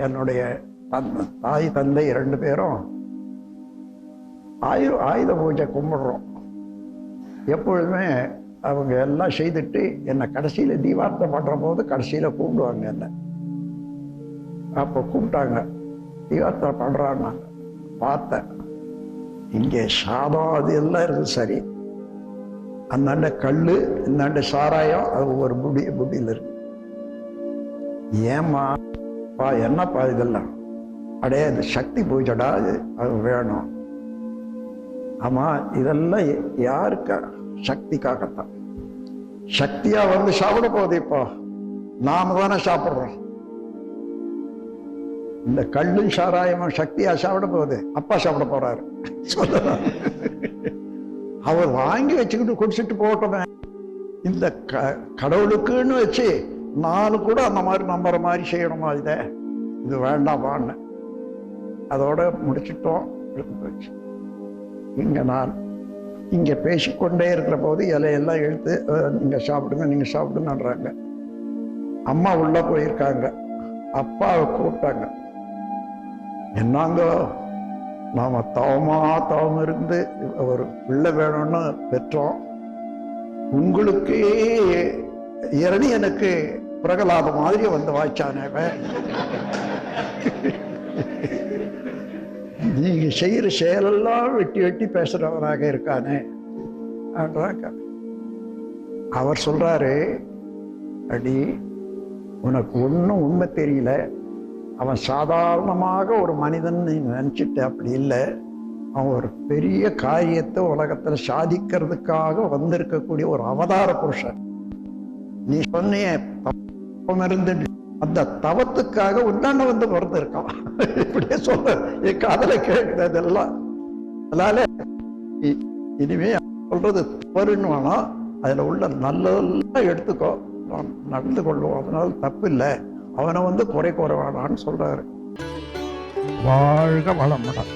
என்னுடைய தாய் தந்தை இரண்டு பேரும் ஆயு ஆயுத பூஜை கும்பிடுறோம். எப்பொழுதுமே அவங்க எல்லாம் செய்துட்டு என்னை கடைசியில் தீபார்த்தம் பண்ணுற போது கடைசியில் கூப்பிடுவாங்க என்னை. அப்போ கூப்பிட்டாங்க. தீபார்த்தம் பண்ணுறான்னாங்க பார்த்தேன். இங்கே சாதம் அது எல்லாம் இருக்குது சரி. அந்தாண்ட கல் இந்தாண்ட சாராயம் அது ஒரு புடி புடியில் இருக்கு. ஏம்மா? பா என்னப்பா இதெல்லாம்? அடே இந்த சக்தி பூஜைடா அது வேணும். ஆமா இதெல்லாம் யாருக்கா? சக்திக்காகத்தான். சக்தியா வந்து சாப்பிட போகுது இப்போ. நாம தானே சாப்பிடுறோம். இந்த கல்லும் சாராயமும் சக்தியா சாப்பிட போகுது. அப்பா சாப்பிட போறாரு. சொல்லலாம். அவர் வாங்கி வச்சுக்கிட்டு குடிச்சிட்டு போட்டோமே இந்த க கடவுளுக்குன்னு வச்சு நானும் கூட அந்த மாதிரி நம்புற மாதிரி செய்யணுமா இதை? இது வேண்டாமான்னு. அதோட முடிச்சிட்டோம் எடுத்து போச்சு இங்க நான் இங்க பேசிக்கொண்டே இருக்கிற போது இலையெல்லாம் எழுத்து நீங்கள் நீங்க சாப்பிடுங்க நீங்க சாப்பிடுங்கன்றாங்க. அம்மா உள்ள போயிருக்காங்க. அப்பாவை கூப்பிட்டாங்க. என்னங்க? நாம தவமா தவம் இருந்து ஒரு பிள்ளை வேணும்னு பெற்றோம். உங்களுக்கு இரணி எனக்கு பிரகலாத மாதிரி வந்து வாய்ச்சானே நீங்க செய்யற செயலெல்லாம் வெட்டி வெட்டி பேசுறவராக இருக்கானே அவர் சொல்றாரு அடி உனக்கு ஒன்றும் உண்மை தெரியல. அவன் சாதாரணமாக ஒரு மனிதன் நீ நினச்சிட்ட அப்படி இல்லை. அவன் ஒரு பெரிய காரியத்தை உலகத்தில் சாதிக்கிறதுக்காக வந்திருக்கக்கூடிய ஒரு அவதார புருஷன். நீ சொன்னிய இருந்து அந்த தவத்துக்காக உண்டாண்ட வந்து பிறந்திருக்கான் இப்படியே சொல்ற என் காதல கேட்கறதெல்லாம் அதனால இ- இனிமே சொல்றது தவறுன்னு வேணாம் அதுல உள்ள நல்லதெல்லாம் எடுத்துக்கோ. நாம் நடந்து கொள்வோம் அதனால தப்பு இல்லை அவனை வந்து குறை கூற வேணான்னு சொல்றாரு. வாழ்க வளமுடன்.